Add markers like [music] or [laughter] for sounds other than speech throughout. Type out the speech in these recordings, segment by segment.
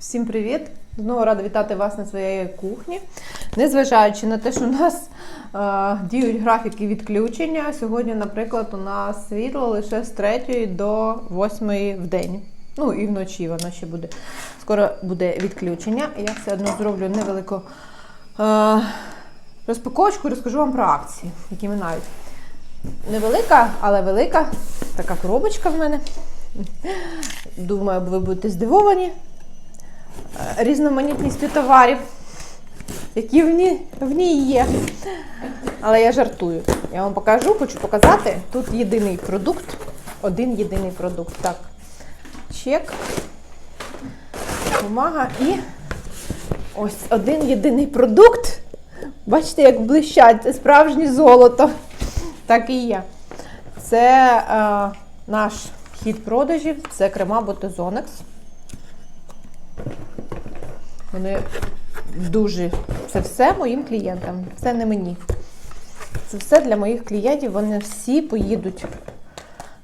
Всім привіт! Знову рада вітати вас на своїй кухні. Незважаючи на те, що у нас е, діють графіки відключення, сьогодні, наприклад, у нас світло лише з 3 до 8 в день. Ну і вночі воно ще буде. Скоро буде відключення. Я все одно зроблю невелику е, розпаковочку і розкажу вам про акції, які минають. Невелика, але велика. Така коробочка в мене. Думаю, ви будете здивовані різноманітністю товарів, які в ній, в ній є. Але я жартую. Я вам покажу, хочу показати. Тут єдиний продукт. Один єдиний продукт. Так. Чек, бумага і ось один єдиний продукт. Бачите, як блищать, це справжнє золото. Так і є. Це е, наш хід продажів, це крема Ботозонекс. Вони дуже це все моїм клієнтам, це не мені. Це все для моїх клієнтів. Вони всі поїдуть.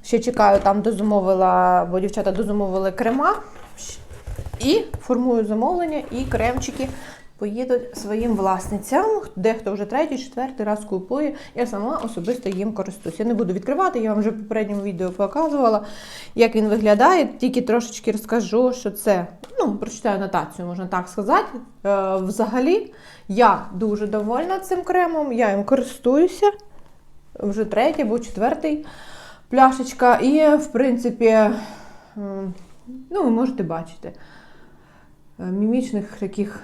Ще чекаю, там дозумовила, бо дівчата дозумовили крема. І формую замовлення, і кремчики поїдуть своїм власницям. Дехто вже третій, четвертий раз купує. Я сама особисто їм користуюсь. Я не буду відкривати, я вам вже в попередньому відео показувала, як він виглядає. Тільки трошечки розкажу, що це, ну, прочитаю анотацію, можна так сказати. Е, взагалі, я дуже довольна цим кремом, я їм користуюся. Вже третій або четвертий пляшечка. І, в принципі, ну, ви можете бачити, е, мімічних таких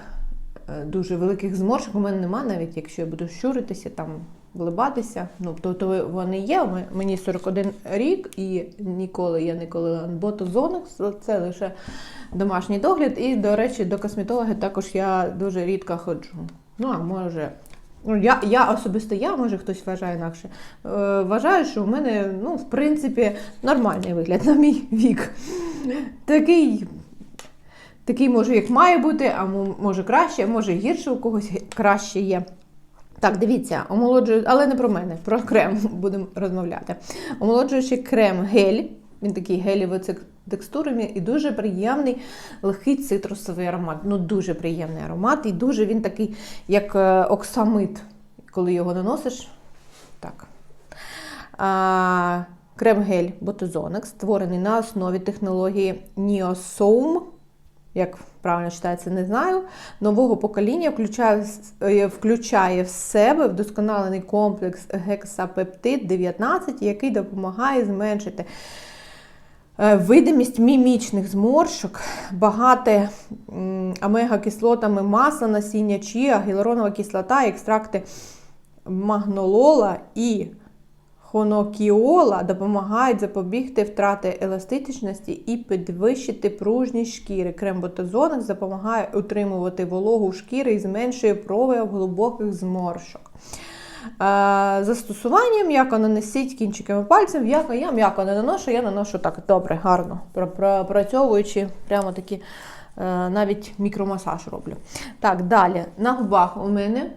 дуже великих зморшок у мене нема, навіть якщо я буду щуритися, там, вливатися. Ну, то, то вони є. Мені 41 рік і ніколи я не колила ботозонок, це лише домашній догляд. І, до речі, до косметолога також я дуже рідко ходжу. Ну, а може. Ну, я, я особисто я, може хтось вважає інакше. Е, вважаю, що в мене, ну, в принципі, нормальний вигляд на мій вік. Такий, такий може, як має бути, а може краще, а може гірше у когось краще є. Так, дивіться, омолоджую, але не про мене, про крем [laughs] будемо розмовляти. Омолоджуючий крем гель. Він такий гелєвий цик- текстурами і дуже приємний, легкий цитрусовий аромат. Ну, дуже приємний аромат. І дуже він такий, як е, оксамит, коли його наносиш. Так. А, крем-гель Ботозонекс, створений на основі технології Neosome, як правильно читається, не знаю. Нового покоління включає, е, включає в себе вдосконалений комплекс гексапептид 19, який допомагає зменшити е, видимість мімічних зморшок, багате омега-кислотами масла, насіння чія, гіалуронова кислота, екстракти магнолола і хонокіола допомагають запобігти втрати еластичності і підвищити пружність шкіри. Крем ботозонок допомагає утримувати вологу шкіри і зменшує прояв глибоких зморшок. Е, Застосування м'яко нанесіть кінчиками пальців, м'яко я м'яко не наношу, я наношу так добре, гарно, пра- пра- прямо такі, е, навіть мікромасаж роблю. Так, далі. На губах у мене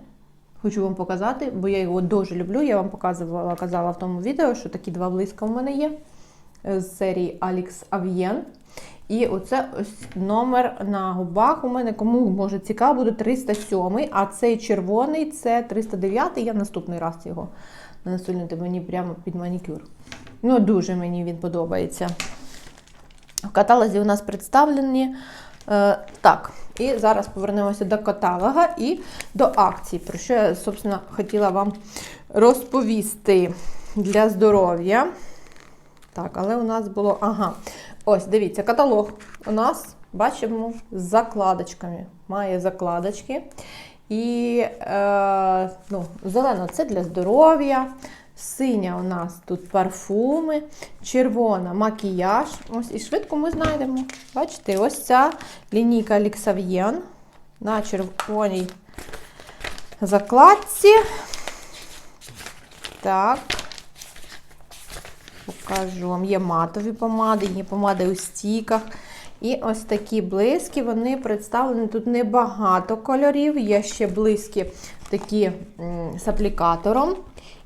хочу вам показати, бо я його дуже люблю. Я вам показувала казала в тому відео, що такі два блиска в мене є е, з серії Alex Avien. І оце ось номер на губах у мене, кому може цікаво, буде 307, а цей червоний це 309, я наступний раз його нанесу мені прямо під манікюр. Ну, дуже мені він подобається. В каталозі у нас представлені. Е, так, і зараз повернемося до каталога і до акцій, про що я, собственно, хотіла вам розповісти для здоров'я. Так, але у нас було. Ага. Ось, дивіться, каталог у нас бачимо з закладочками. Має закладочки. І е, ну, зелено це для здоров'я. Синя у нас тут парфуми, червона макіяж. Ось і швидко ми знайдемо. Бачите, ось ця лінійка Ліксав'єн на червоній закладці. Так. Покажу вам. Є матові помади, є помади у стіках. І ось такі блиски, вони представлені тут небагато кольорів. Є ще блиски такі з аплікатором.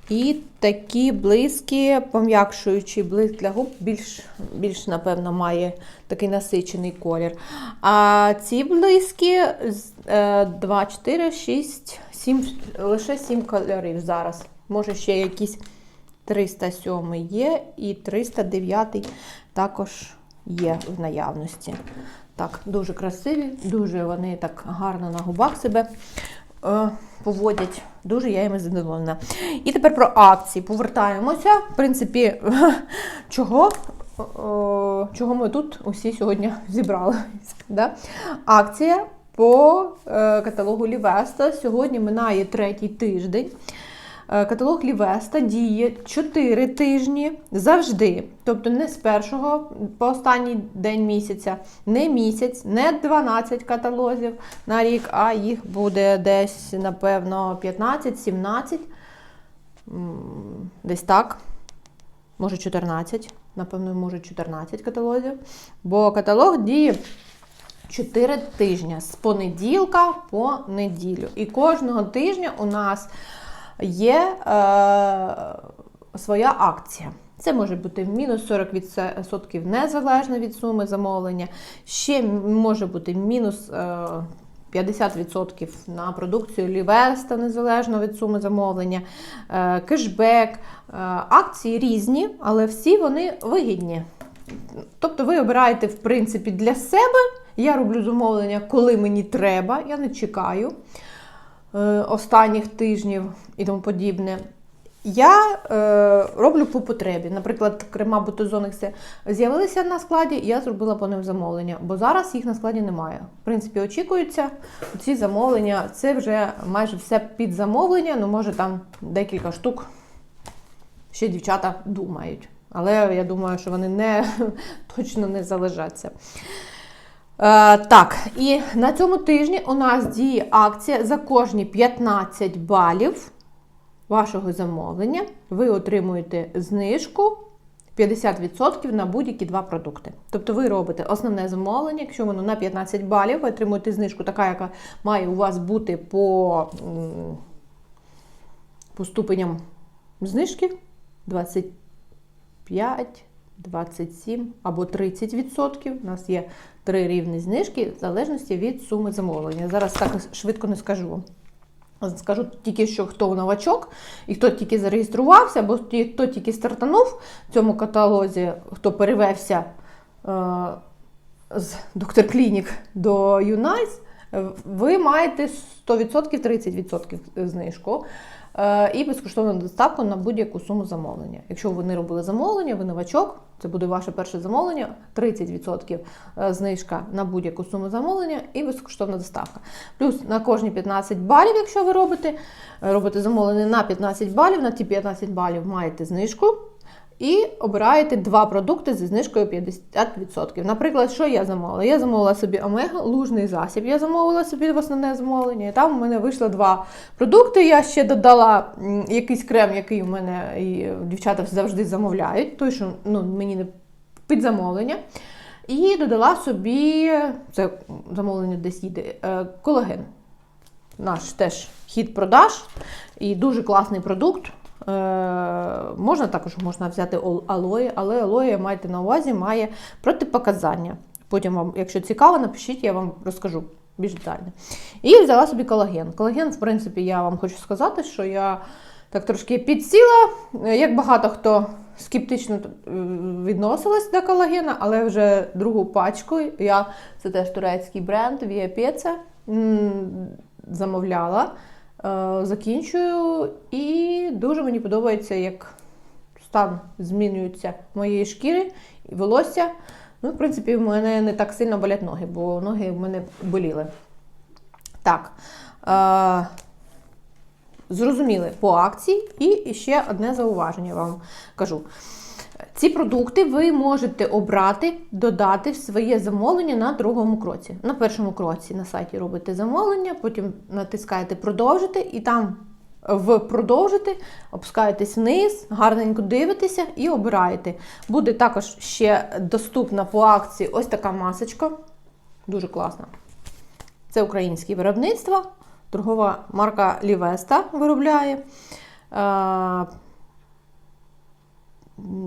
І такі блиски, пом'якшуючий блиск для губ, більш, більш, напевно, має такий насичений колір. А ці е, 2, 4, 6, 7, лише 7 кольорів зараз. Може, ще якісь 307 є, і 309 також є в наявності. Так, дуже красиві, дуже вони так гарно на губах себе поводять. Дуже я їм задоволена. І тепер про акції. Повертаємося. В принципі, [laughs] чого, чого ми тут усі сьогодні [laughs] зібралися. Да? Акція по е, каталогу Лівеста. Сьогодні минає третій тиждень. Е, Каталог Лівеста діє 4 тижні завжди. Тобто не з першого по останній день місяця, не місяць, не 12 каталогів на рік, а їх буде десь, напевно, 15-17. Десь так. Може 14. Напевно, може 14 каталогів. Бо каталог діє 4 тижні з понеділка по неділю. І кожного тижня у нас є е, своя акція. Це може бути мінус 40% незалежно від суми замовлення. Ще може бути мінус е, 50% на продукцію Лівеста, незалежно від суми замовлення, е, кешбек. Е, акції різні, але всі вони вигідні. Тобто ви обираєте, в принципі, для себе. Я роблю замовлення, коли мені треба, я не чекаю останніх тижнів і тому подібне. Я е, роблю по потребі. Наприклад, крема бутизоникси з'явилися на складі, і я зробила по ним замовлення, бо зараз їх на складі немає. В принципі, очікуються ці замовлення. Це вже майже все під замовлення, ну може там декілька штук ще дівчата думають. Але я думаю, що вони не, [laughs] точно не залежаться. Е, так, і на цьому тижні у нас діє акція за кожні 15 балів вашого замовлення. Ви отримуєте знижку 50% на будь-які два продукти. Тобто ви робите основне замовлення, якщо воно на 15 балів, ви отримуєте знижку, така, яка має у вас бути по, по ступеням знижки 25, 27 або 30%. У нас є три рівні знижки в залежності від суми замовлення. Зараз так швидко не скажу. Скажу тільки, що хто новачок, і хто тільки зареєструвався, або хто тільки стартанув в цьому каталозі, хто перевевся е, з Доктор Клінік до Юнайс, ви маєте 100% 30% знижку е, і безкоштовну доставку на будь-яку суму замовлення. Якщо ви не робили замовлення, ви новачок, це буде ваше перше замовлення, 30% знижка на будь-яку суму замовлення і безкоштовна доставка. Плюс на кожні 15 балів, якщо ви робите, е, робите замовлення на 15 балів, на ті 15 балів маєте знижку. І обираєте два продукти зі знижкою 50%. Наприклад, що я замовила? Я замовила собі омега, лужний засіб. Я замовила собі в основне замовлення. І там у мене вийшло два продукти. Я ще додала якийсь крем, який у мене і дівчата завжди замовляють, той, що ну, мені не під замовлення. І додала собі це замовлення десь їде е, колаген. Наш теж хід продаж і дуже класний продукт. Е, можна також можна взяти алоє, але алоє майте на увазі, має протипоказання. Потім вам, якщо цікаво, напишіть, я вам розкажу більш детально. І взяла собі колаген. Колаген, в принципі, я вам хочу сказати, що я так трошки підсіла. Як багато хто скептично е, відносилась до колагена, але вже другу пачку я це теж турецький бренд Via замовляла. Е, Закінчую, і дуже мені подобається, як стан змінюється моєї шкіри і волосся. Ну, в принципі, в мене не так сильно болять ноги, бо ноги в мене боліли. Так. Е, зрозуміли по акції. І ще одне зауваження вам кажу. Ці продукти ви можете обрати, додати в своє замовлення на другому кроці. На першому кроці на сайті робите замовлення, потім натискаєте продовжити, і там в продовжити опускаєтесь вниз, гарненько дивитеся і обираєте. Буде також ще доступна по акції ось така масочка. Дуже класна. Це українське виробництво, торгова марка Лівеста виробляє.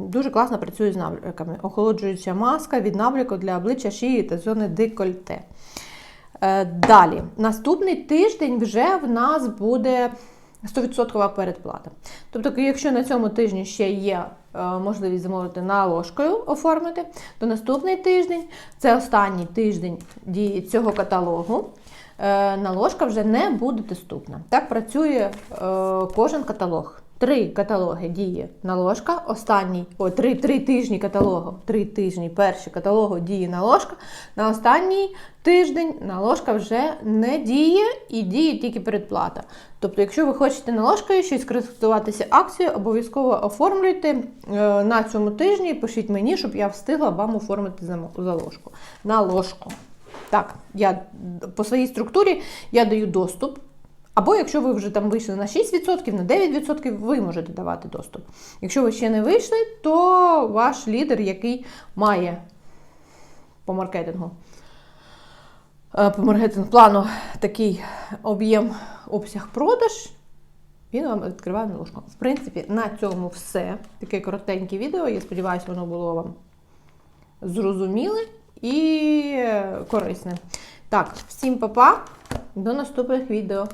Дуже класно працює з навліками. Охолоджуюча маска від навліку для обличчя шиї та зони декольте. Е, Далі, наступний тиждень вже в нас буде 100% передплата. Тобто, якщо на цьому тижні ще є е, можливість замовити наложкою оформити, то наступний тиждень це останній тиждень дії цього каталогу. Е, Наложка вже не буде доступна. Так працює е, кожен каталог. Три каталоги діє наложка, останній, о, три, три тижні каталогу, три тижні перші каталогу діє наложка. На останній тиждень наложка вже не діє і діє тільки передплата. Тобто, якщо ви хочете наложкою щось скористуватися акцією, обов'язково оформлюйте е, на цьому тижні пишіть мені, щоб я встигла вам оформити заложку. Наложку. Так, я по своїй структурі я даю доступ. Або якщо ви вже там вийшли на 6%, на 9%, ви можете давати доступ. Якщо ви ще не вийшли, то ваш лідер, який має по маркетингу, е, по маркетинг плану такий об'єм обсяг продаж, він вам відкриває наложку. В принципі, на цьому все. Таке коротеньке відео. Я сподіваюся, воно було вам зрозуміле і корисне. Так, всім па-па, до наступних відео.